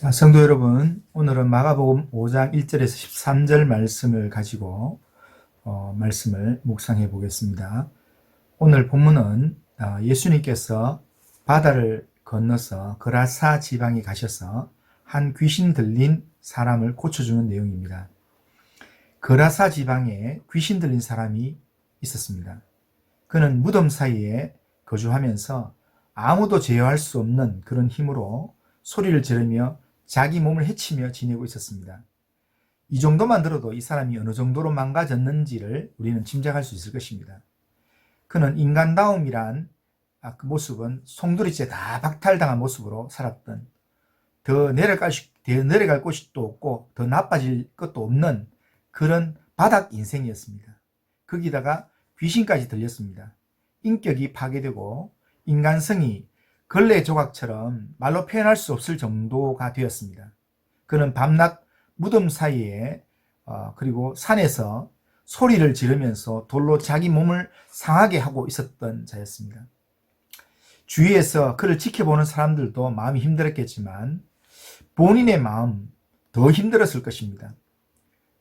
자, 성도 여러분, 오늘은 마가복음 5장 1절에서 13절 말씀을 가지고 어, 말씀을 묵상해 보겠습니다. 오늘 본문은 어, 예수님께서 바다를 건너서 그라사 지방에 가셔서 한 귀신 들린 사람을 고쳐주는 내용입니다. 그라사 지방에 귀신 들린 사람이 있었습니다. 그는 무덤 사이에 거주하면서 아무도 제어할 수 없는 그런 힘으로 소리를 지르며 자기 몸을 해치며 지내고 있었습니다. 이 정도만 들어도 이 사람이 어느 정도로 망가졌는지를 우리는 짐작할 수 있을 것입니다. 그는 인간다움이란 아, 그 모습은 송두리째 다 박탈당한 모습으로 살았던 더 내려갈, 수- 더 내려갈 또 없고 더 나빠질 것도 없는 그런 바닥 인생이었습니다. 거기다가 귀신까지 들렸습니다. 인격이 파괴되고 인간성이 걸레 조각처럼 말로 표현할 수 없을 정도가 되었습니다. 그는 밤낮 무덤 사이에 어, 그리고 산에서 소리를 지르면서 돌로 자기 몸을 상하게 하고 있었던 자였습니다. 주위에서 그를 지켜보는 사람들도 마음이 힘들었겠지만 본인의 마음 더 힘들었을 것입니다.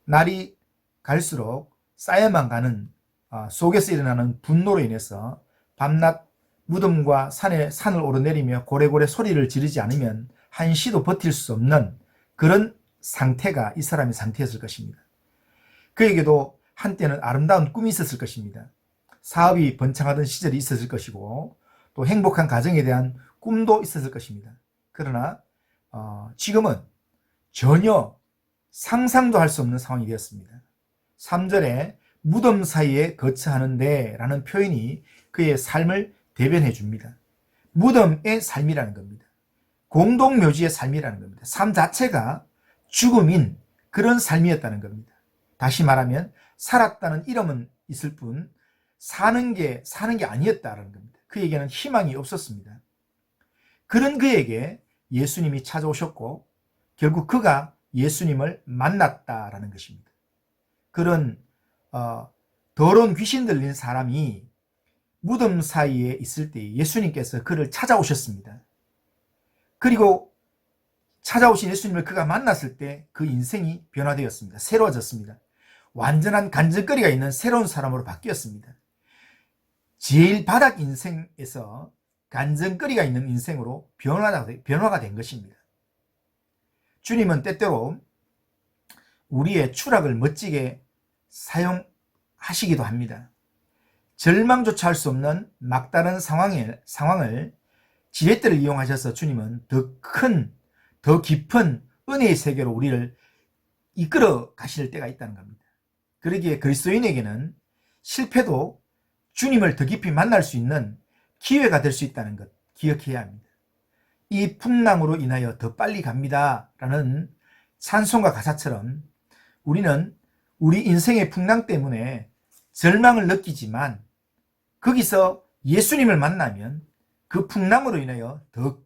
날이 갈수록 쌓여만 가는 아, 속에서 일어나는 분노로 인해서 밤낮 무덤과 산에 산을 오르내리며 고래고래 소리를 지르지 않으면 한시도 버틸 수 없는 그런 상태가 이 사람의 상태였을 것입니다. 그에게도 한때는 아름다운 꿈이 있었을 것입니다. 사업이 번창하던 시절이 있었을 것이고 또 행복한 가정에 대한 꿈도 있었을 것입니다. 그러나 어, 지금은 전혀 상상도 할 수 없는 상황이 되었습니다. 3절에 무덤 사이에 거처하는데 라는 표현이 그의 삶을 대변해 줍니다. 무덤의 삶이라는 겁니다. 공동묘지의 삶이라는 겁니다. 삶 자체가 죽음인 그런 삶이었다는 겁니다. 다시 말하면 살았다는 이름은 있을 뿐 사는 게 사는 게 아니었다는 겁니다. 그에게는 희망이 없었습니다. 그런 그에게 예수님이 찾아오셨고 결국 그가 예수님을 만났다라는 것입니다. 그런 어, 더러운 귀신 들린 사람이 무덤 사이에 있을 때 예수님께서 그를 찾아오셨습니다. 그리고 찾아오신 예수님을 그가 만났을 때 그 인생이 변화되었습니다. 새로워졌습니다. 완전한 간증거리가 있는 새로운 사람으로 바뀌었습니다. 제일 바닥 인생에서 간증거리가 있는 인생으로 변화가, 된 것입니다. 주님은 때때로 우리의 추락을 멋지게 사용하시기도 합니다. 절망조차 할 수 없는 막다른 상황을, 상황을 지렛대를 이용하셔서 주님은 더 큰, 더 깊은 은혜의 세계로 우리를 이끌어 가실 때가 있다는 겁니다. 그러기에 그리스도인에게는 실패도 주님을 더 깊이 만날 수 있는 기회가 될 수 있다는 것 기억해야 합니다. 이 풍랑으로 인하여 더 빨리 갑니다. 라는 찬송가 가사처럼 우리는 우리 인생의 풍랑 때문에 절망을 느끼지만 거기서 예수님을 만나면 그 풍랑으로 인하여 더,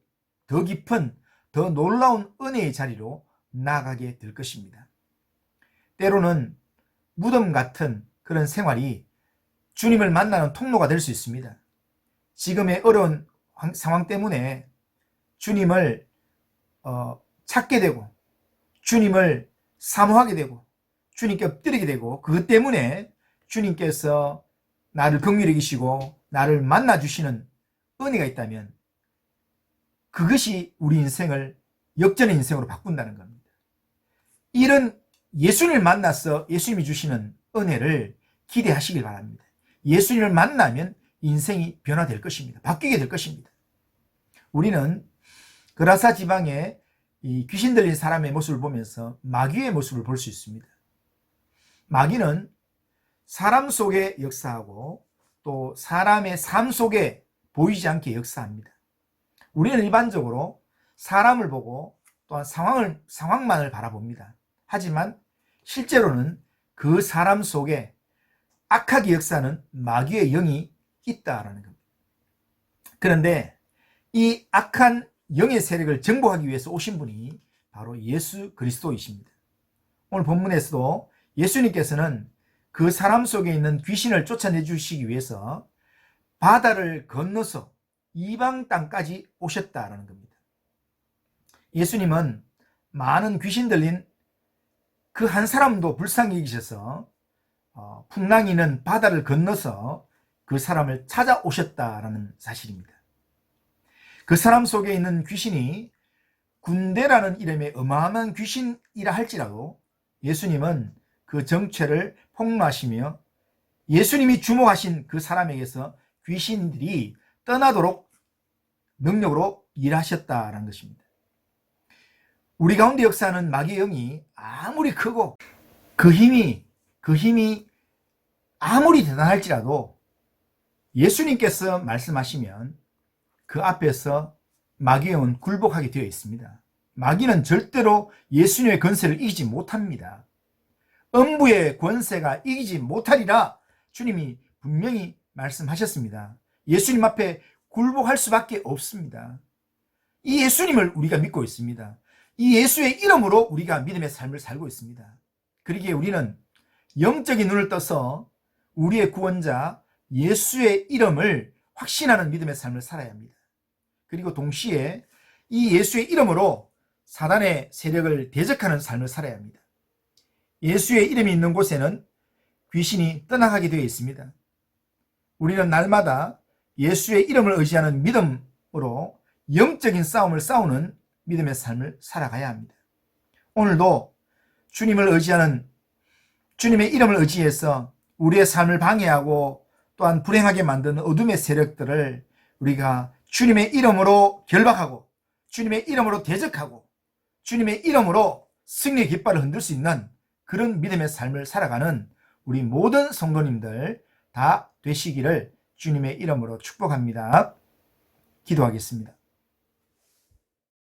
더 깊은, 더 놀라운 은혜의 자리로 나아가게 될 것입니다. 때로는 무덤 같은 그런 생활이 주님을 만나는 통로가 될 수 있습니다. 지금의 어려운 황- 상황 때문에 주님을 어, 찾게 되고 주님을 사모하게 되고 주님께 엎드리게 되고 그것 때문에 주님께서 나를 긍휼히 여기시고 나를 만나 주시는 은혜가 있다면 그것이 우리 인생을 역전의 인생으로 바꾼다는 겁니다. 이런 예수님을 만나서 예수님이 주시는 은혜를 기대하시길 바랍니다. 예수님을 만나면 인생이 변화될 것입니다. 바뀌게 될 것입니다. 우리는 그라사 지방에 이 귀신 들린 사람의 모습을 보면서 마귀의 모습을 볼 수 있습니다. 마귀는 사람 속에 역사하고 또 사람의 삶 속에 보이지 않게 역사합니다. 우리는 일반적으로 사람을 보고 또한 상황을, 상황만을 바라봅니다. 하지만 실제로는 그 사람 속에 악하게 역사하는 마귀의 영이 있다라는 겁니다. 그런데 이 악한 영의 세력을 정복하기 위해서 오신 분이 바로 예수 그리스도이십니다. 오늘 본문에서도 예수님께서는 그 사람 속에 있는 귀신을 쫓아내 주시기 위해서 바다를 건너서 이방 땅까지 오셨다라는 겁니다. 예수님은 많은 귀신 들린 그 한 사람도 불쌍히 여기셔서 어, 풍랑이는 바다를 건너서 그 사람을 찾아오셨다라는 사실입니다. 그 사람 속에 있는 귀신이 군대라는 이름의 어마어마한 귀신이라 할지라도 예수님은 그 정체를 폭로하시며 예수님이 주목하신 그 사람에게서 귀신들이 떠나도록 능력으로 일하셨다라는 것입니다. 우리 가운데 역사하는 마귀의 영이 아무리 크고 그 힘이 그 힘이 아무리 대단할지라도 예수님께서 말씀하시면 그 앞에서 마귀의 영은 굴복하게 되어 있습니다. 마귀는 절대로 예수님의 권세를 이기지 못합니다. 음부의 권세가 이기지 못하리라 주님이 분명히 말씀하셨습니다. 예수님 앞에 굴복할 수밖에 없습니다. 이 예수님을 우리가 믿고 있습니다. 이 예수의 이름으로 우리가 믿음의 삶을 살고 있습니다. 그러기에 우리는 영적인 눈을 떠서 우리의 구원자 예수의 이름을 확신하는 믿음의 삶을 살아야 합니다. 그리고 동시에 이 예수의 이름으로 사단의 세력을 대적하는 삶을 살아야 합니다. 예수의 이름이 있는 곳에는 귀신이 떠나가게 되어 있습니다. 우리는 날마다 예수의 이름을 의지하는 믿음으로 영적인 싸움을 싸우는 믿음의 삶을 살아가야 합니다. 오늘도 주님을 의지하는 주님의 이름을 의지해서 우리의 삶을 방해하고 또한 불행하게 만드는 어둠의 세력들을 우리가 주님의 이름으로 결박하고 주님의 이름으로 대적하고 주님의 이름으로 승리의 깃발을 흔들 수 있는 그런 믿음의 삶을 살아가는 우리 모든 성도님들 다 되시기를 주님의 이름으로 축복합니다. 기도하겠습니다.